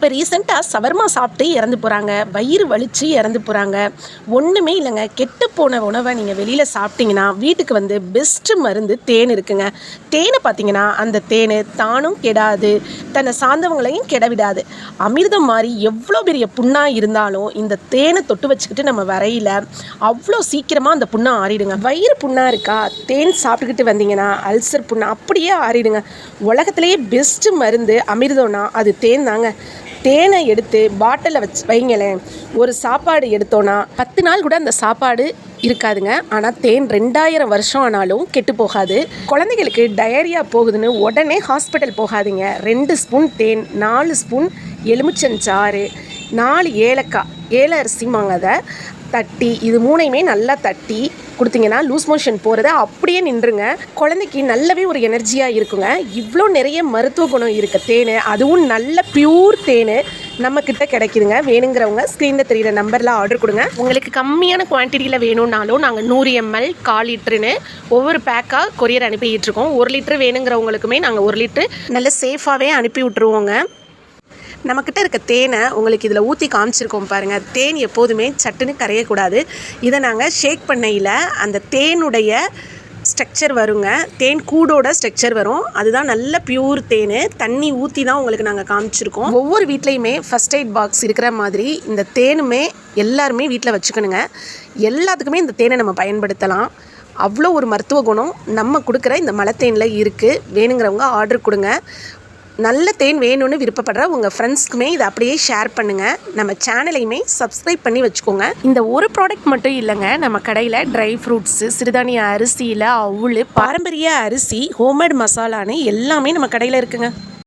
இப்போ ரீசெண்டாக சவர்மா சாப்பிட்டு இறந்து போகிறாங்க வயிறு வலிச்சு இறந்து போகிறாங்க ஒன்றுமே இல்லைங்க. கெட்டு போன உணவை நீங்கள் வெளியில் சாப்பிட்டீங்கன்னா வீட்டுக்கு வந்து பெஸ்ட்டு மருந்து தேன் இருக்குங்க. தேனை பார்த்தீங்கன்னா அந்த தேன் தானும் கெடாது. தன்னை சார்ந்தவங்களையும் கெட விடாது அமிர்தம் மாதிரி எவ்வளோ பெரிய புண்ணாக இருந்தாலும் இந்த தேனை தொட்டு வச்சுக்கிட்டு நம்ம வரையில் அவ்வளோ சீக்கிரமாக அந்த புண்ணை ஆறிடுங்க. வயிறு புண்ணாக இருக்கா? தேன் சாப்பிட்டுக்கிட்டு வந்தீங்கன்னா அல்சர் புண்ணு அப்படியே ஆறிடுங்க. உலகத்திலேயே பெஸ்ட்டு மருந்து அமிர்தம்னா அது தேன் தாங்க. தேனை எடுத்து பாட்டிலில் வச்சு வைங்களேன். ஒரு சாப்பாடு எடுத்தோன்னா பத்து நாள் கூட அந்த சாப்பாடு இருக்காதுங்க. ஆனால் தேன் ரெண்டாயிரம் வருஷம் ஆனாலும் கெட்டு போகாது. குழந்தைகளுக்கு டயரியா போகுதுன்னு உடனே ஹாஸ்பிட்டல் போகாதீங்க. ரெண்டு ஸ்பூன் தேன் நாலு ஸ்பூன் எலுமிச்சஞ்சாறு நாலு ஏலக்காய் ஏல அரிசிமாங்க அதை தட்டி இது மூணையுமே நல்லா தட்டி கொடுத்தீங்கன்னா லூஸ் மோஷன் போகிறத அப்படியே நின்றுங்க. குழந்தைக்கு நல்லாவே ஒரு எனர்ஜியாக இருக்குங்க. இவ்வளோ நிறைய மருத்துவ குணம் இருக்குது தேன் அதுவும் நல்ல பியூர் தேன் நம்மக்கிட்ட கிடைக்குதுங்க. வேணுங்கிறவங்க ஸ்க்ரீனில் தெரிகிற நம்பரில் ஆர்டர் கொடுங்க. உங்களுக்கு கம்மியான குவான்டிட்டியில் வேணும்னாலும் நாங்கள் நூறு எம்எல் கால் லிட்டருன்னு ஒவ்வொரு பேக்காக கொரியர் அனுப்பிட்டு இருக்கோம். ஒரு லிட்டர் வேணுங்கிறவங்களுக்குமே நாங்கள் ஒரு லிட்டரு நல்ல சேஃபாகவே அனுப்பி விட்ருவோங்க நம்மக்கிட்ட இருக்க தேனை உங்களுக்கு இதில் ஊற்றி காமிச்சிருக்கோம் பாருங்கள் தேன் எப்போதுமே சட்டுன்னு கரையக்கூடாது. இதை நாங்கள் ஷேக் பண்ணையில் அந்த தேனுடைய ஸ்ட்ரக்சர் வருங்க. தேன் கூடோட ஸ்ட்ரக்சர் வரும். அதுதான் நல்ல பியூர் தேன். தண்ணி ஊற்றி தான் உங்களுக்கு நாங்கள் காமிச்சிருக்கோம். ஒவ்வொரு வீட்லேயுமே ஃபஸ்ட் எய்ட் பாக்ஸ் இருக்கிற மாதிரி இந்த தேனுமே எல்லாருமே வீட்டில் வச்சுக்கணுங்க. எல்லாத்துக்குமே இந்த தேனை நம்ம பயன்படுத்தலாம். அவ்வளோ ஒரு மருத்துவ குணம் நம்ம கொடுக்குற இந்த மலைத்தேனில் இருக்குது வேணுங்கிறவங்க ஆர்டர் கொடுங்க. நல்ல தேன் வேணும்னு விருப்பப்படுற உங்கள் ஃப்ரெண்ட்ஸ்க்குமே இதை அப்படியே ஷேர் பண்ணுங்கள் நம்ம சேனலையுமே சப்ஸ்கிரைப் பண்ணி வச்சுக்கோங்க. இந்த ஒரு ப்ராடக்ட் மட்டும் இல்லைங்க நம்ம கடையில் ட்ரை ஃப்ரூட்ஸு சிறுதானிய அரிசியில் அவுள் பாரம்பரிய அரிசி ஹோம்மேட் மசாலான்னு எல்லாமே நம்ம கடையில் இருக்குங்க.